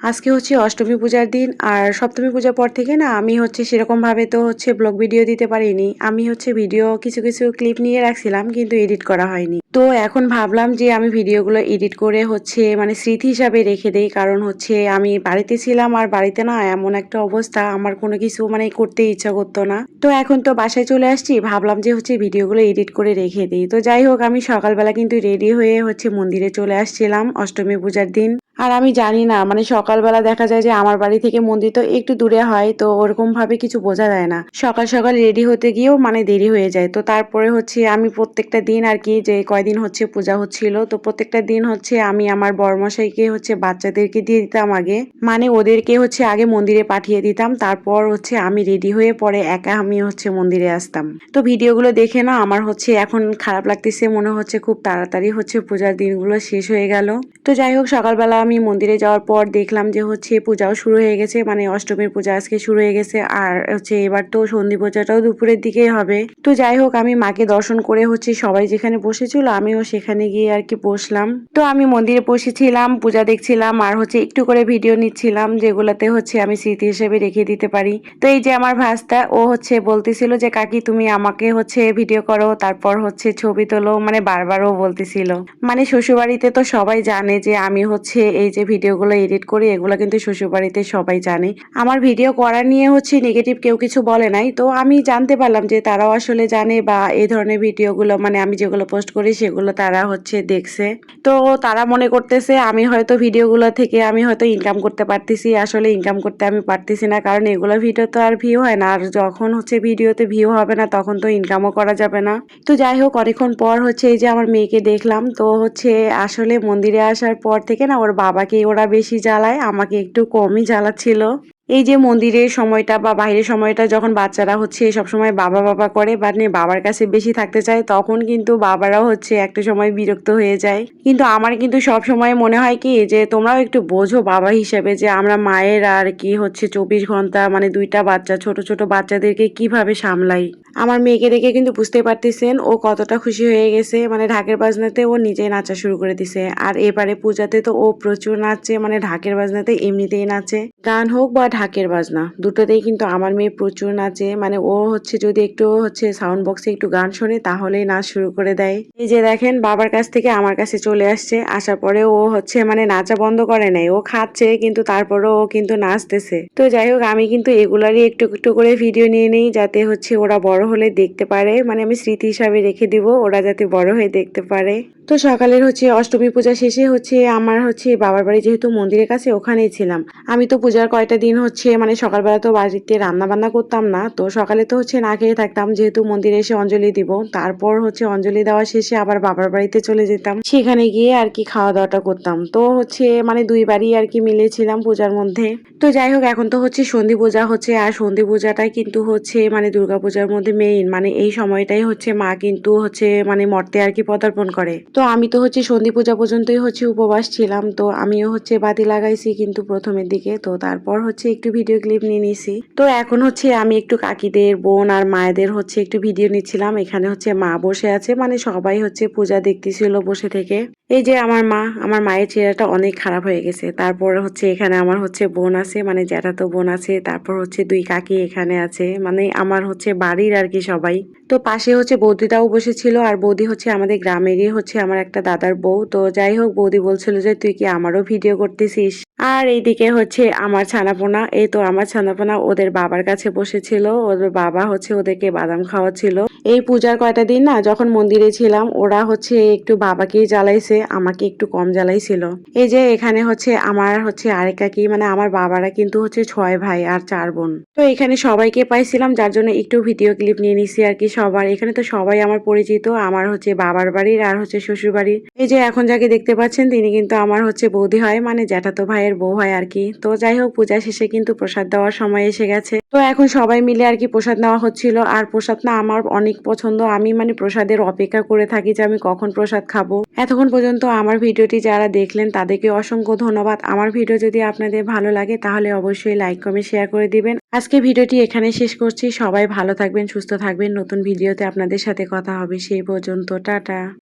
আজকে হচ্ছে অষ্টমী পূজার দিন আর সপ্তমী পূজার পর থেকে না আমি হচ্ছে সেরকমভাবে তো হচ্ছে ব্লগ ভিডিও দিতে পারিনি। আমি হচ্ছে ভিডিও কিছু কিছু ক্লিপ নিয়ে রাখছিলাম কিন্তু এডিট করা হয়নি। তো এখন ভাবলাম যে আমি ভিডিওগুলো এডিট করে হচ্ছে মানে স্মৃতি হিসাবে রেখে দেই কারণ হচ্ছে আমি বাড়িতে ছিলাম আর বাড়িতে না এমন একটা অবস্থা আমার কোনো কিছু মানে করতে ইচ্ছা করতো না। তো এখন তো বাসায় চলে আসছি, ভাবলাম যে হচ্ছে ভিডিওগুলো এডিট করে রেখে দিই। তো যাই হোক আমি সকালবেলা কিন্তু রেডি হয়ে হচ্ছে মন্দিরে চলে আসছিলাম অষ্টমী পূজার দিন। আর আমি জানি না মানে সকালবেলা দেখা যায় যে আমার বাড়ি থেকে মন্দির তো একটু দূরে হয়, তো ওরকম ভাবে কিছু বোঝা যায় না। সকাল সকাল রেডি হতে গিয়েও মানে দেরি হয়ে যায়। তো তারপরে হচ্ছে আমি প্রত্যেকটা দিন আর কি যে কয়দিন হচ্ছে পূজা হচ্ছিল, তো প্রত্যেকটা দিন হচ্ছে আমি আমার বরমশাইকে হচ্ছে বাচ্চাদেরকে দিয়ে দিতাম আগে। মানে ওদেরকে হচ্ছে আগে মন্দিরে পাঠিয়ে দিতাম, তারপর হচ্ছে আমি রেডি হয়ে পরে একা আমি হচ্ছে মন্দিরে আসতাম। তো ভিডিওগুলো দেখে না আমার হচ্ছে এখন খারাপ লাগতেছে, মনে হচ্ছে খুব তাড়াতাড়ি হচ্ছে পূজার দিনগুলো শেষ হয়ে গেল। তো যাই হোক, সকালবেলা আমি মন্দিরে যাওয়ার পর দেখলাম যে হচ্ছে পূজাও শুরু হয়ে গেছে মানে অষ্টমীর পূজা আজকে শুরু হয়ে গেছে, আর হচ্ছে এবার তো সন্ধি পূজাটাও দুপুরের দিকেই হবে। তো যাই হোক, আমি মাকে দর্শন করে হচ্ছে সবাই যেখানে বসেছিল, আমিও সেখানে গিয়ে আর কি বসলাম। তো আমি মন্দিরে বসেছিলাম, পূজা দেখছিলাম, আর হচ্ছে একটু করে ভিডিও নিচ্ছিলাম, যেগুলোতে হচ্ছে আমি স্মৃতি হিসেবে রেখে দিতে পারি। তো এই যে আমার ভাস্তা, ও হচ্ছে বলতেছিল যে, কাকি, তুমি আমাকে হচ্ছে ভিডিও করো, তারপর হচ্ছে ছবি তোলো। মানে বারবারও বলতেছিল। মানে শ্বশুরবাড়িতে তো সবাই জানে যে, আমি হচ্ছে এই যে ভিডিওগুলো এডিট করি, এগুলো কিন্তু শ্বশুরবাড়িতে সবাই জানে। আমার ভিডিও করা নিয়ে হচ্ছে নেগেটিভ কেউ কিছু বলে নাই। তো আমি জানতে পারলাম যে তারাও আসলে জানে বা এই ধরনের ভিডিওগুলো মানে আমি যেগুলো পোস্ট করি, সেগুলো তারা হচ্ছে দেখছে। তো তারা মনে করতেছে, আমি হয়তো ভিডিওগুলো থেকে আমি হয়তো ইনকাম করতে পারতেছি। আসলে ইনকাম করতে আমি পারতেছি না, কারণ এগুলো ভিডিও তো আর ভিউ হয় না। আর যখন হচ্ছে ভিডিওতে ভিউ হবে না, তখন তো ইনকামও করা যাবে না। তো যাই হোক, অনেকক্ষণ পর হচ্ছে এই যে আমার মেয়েকে দেখলাম। তো হচ্ছে আসলে মন্দিরে আসার পর থেকে না, ওর বাবাকে ওরা বেশি জ্বালায়, আমাকে একটু কমই জ্বালাচ্ছিল। এই যে মন্দিরের সময়টা বা বাইরের সময়টা যখন বাচ্চারা হচ্ছে সব সময় বাবা বাবা করে, বা নিয়ে বাবার কাছে বেশি থাকতে চায়, তখন কিন্তু বাবারাও হচ্ছে একটা সময় বিরক্ত হয়ে যায়। কিন্তু আমার কিন্তু সব সময় মনে হয় কি, যে তোমরাও একটু বোঝো বাবা হিসেবে যে আমরা মায়ের আর কি হচ্ছে চব্বিশ ঘণ্টা মানে দুইটা বাচ্চা, ছোট ছোট বাচ্চাদেরকে কীভাবে সামলাই। আমার মেয়েকে দেখে কিন্তু বুঝতে পারতেছেন, ও কতটা খুশি হয়ে গেছে। মানে ঢাকের বাজনাতে ও নিজেই নাচা শুরু করে দিছে। আর এবারে পূজাতে তো ও প্রচুর নাচে মানে ঢাকের বাজনাতে এমনিতেই নাচে। গান হোক বা ঢাকের বাজনা, দুটোতেই কিন্তু আমার মেয়ে প্রচুর নাচে। মানে ও হচ্ছে যদি একটু হচ্ছে সাউন্ড বক্সে একটু গান শোনে, তাহলেই নাচ শুরু করে দেয়। এই যে দেখেন, বাবার কাছ থেকে আমার কাছে চলে আসছে। আসার পরে ও হচ্ছে মানে নাচা বন্ধ করে নাই ও খাচ্ছে, কিন্তু তারপরেও ও কিন্তু নাচতেছে। তো যাই হোক, আমি কিন্তু এগুলারই একটু একটু করে ভিডিও নিয়ে নিই, যাতে হচ্ছে ওরা বড় হলে দেখতে পারে। মানে আমি স্মৃতি হিসাবে রেখে দিব, ওরা যাতে বড় হয়ে দেখতে পারে। তো সকালের হচ্ছে অষ্টমী পূজা শেষে হচ্ছে আমার হচ্ছে বাবার বাড়ি যেহেতু মন্দিরের কাছে ওখানেই ছিলাম। আমি তো পূজার কয়টা দিন হচ্ছে মানে সকালবেলা তো বাড়িতে রান্না বান্না করতাম না। তো সকালে তো হচ্ছে না খেয়ে থাকতাম, যেহেতু মন্দিরে এসে অঞ্জলি দিব। তারপর হচ্ছে অঞ্জলি দেওয়া শেষে আবার বাবার বাড়িতে চলে যেতাম। সেখানে গিয়ে আর কি খাওয়া দাওয়াটা করতাম। তো হচ্ছে মানে দুইবারই আর কি মিলেছিলাম পূজার মধ্যে। তো যাই হোক, এখন তো হচ্ছে সন্ধি পূজা হচ্ছে আর সন্ধি পূজাটাই কিন্তু হচ্ছে মানে দুর্গা পূজার মধ্যে মেইন মানে এই সময়টাই হচ্ছে মা কিন্তু হচ্ছে মানে মর্তে আর কি পদার্পণ করে। তো আমি তো হচ্ছে সন্ধি পূজা পর্যন্তই হচ্ছে উপবাস ছিলাম, তো আমিও হচ্ছে বাতি লাগাইছি কিন্তু প্রথমের দিকে, তো তারপর হচ্ছে একটু ভিডিও ক্লিপ নিয়ে নিছি। তো এখন হচ্ছে আমি একটু কাকিদের বোন আর মায়েদের হচ্ছে একটু ভিডিও নিচ্ছিলাম, এখানে হচ্ছে মা বসে আছে মানে সবাই হচ্ছে পূজা দেখতেছিল বসে থেকে। এই যে আমার মা, আমার মায়ের চেহারাটা অনেক খারাপ হয়ে গেছে। তারপর হচ্ছে এখানে আমার হচ্ছে বোন আছে মানে জ্যাঠাতো বোন আছে, তারপর হচ্ছে দুই কাকি এখানে আছে মানে আমার হচ্ছে বাড়ির আর কি সবাই। তো পাশে হচ্ছে বৌদিটাও বসেছিল, আর বৌদি হচ্ছে আমাদের গ্রামেরই হচ্ছে আমার একটা দাদার বউ। তো যাই হোক, বৌদি বলছিল যে, তুই কি আমারও ভিডিও করতেছিস? আর এইদিকে হচ্ছে আমার ছানাপোনা, এই তো আমার ছানাপোনা ওদের বাবার কাছে বসেছিল ওদের বাবা হচ্ছে ওদেরকে বাদাম খাওয়াচ্ছিল। এই পূজার কয়টা দিন না, যখন মন্দিরে ছিলাম, ওরা হচ্ছে একটু বাবাকেই জ্বালাইছে, আমাকে একটু কম জ্বালাইছিল। এই যে এখানে হচ্ছে আমার হচ্ছে আরেক কাকি মানে আমার বাবারা কিন্তু হচ্ছে ছয় ভাই আর চার বোন। তো এখানে সবাইকে পাইছিলাম, যার জন্য একটু ভিডিও ক্লিপ নিয়ে নিছি আর কি সবার। এখানে তো সবাই আমার পরিচিত, আমার হচ্ছে বাবার বাড়ির আর হচ্ছে শ্বশুর বাড়ির এই যে এখন যাকে দেখতে পাচ্ছেন, তিনি কিন্তু আমার হচ্ছে বৌদি হয় মানে জ্যাঠাতো ভাইয়ের বউ হয় আর কি। তো যাই হোক, পূজা শেষে কিন্তু প্রসাদ দেওয়ার সময় এসে গেছে। তো এখন সবাই মিলে আর কি প্রসাদ নেওয়া হচ্ছিল। আর প্রসাদ না আমার অনেক পছন্দ। আমি মানে প্রসাদের অপেক্ষা করে থাকি যে আমি কখন প্রসাদ খাব। এতক্ষণ পর্যন্ত আমার ভিডিওটি যারা দেখলেন, তাদেরকে অসংখ্য ধন্যবাদ। আমার ভিডিও যদি আপনাদের ভালো লাগে, তাহলে অবশ্যই লাইক, কমেন্ট, শেয়ার করে দিবেন। আজকে ভিডিওটি এখানে শেষ করছি। সবাই ভালো থাকবেন, সুস্থ থাকবেন। নতুন ভিডিওতে আপনাদের সাথে কথা হবে সেই পর্যন্ত। টাটা।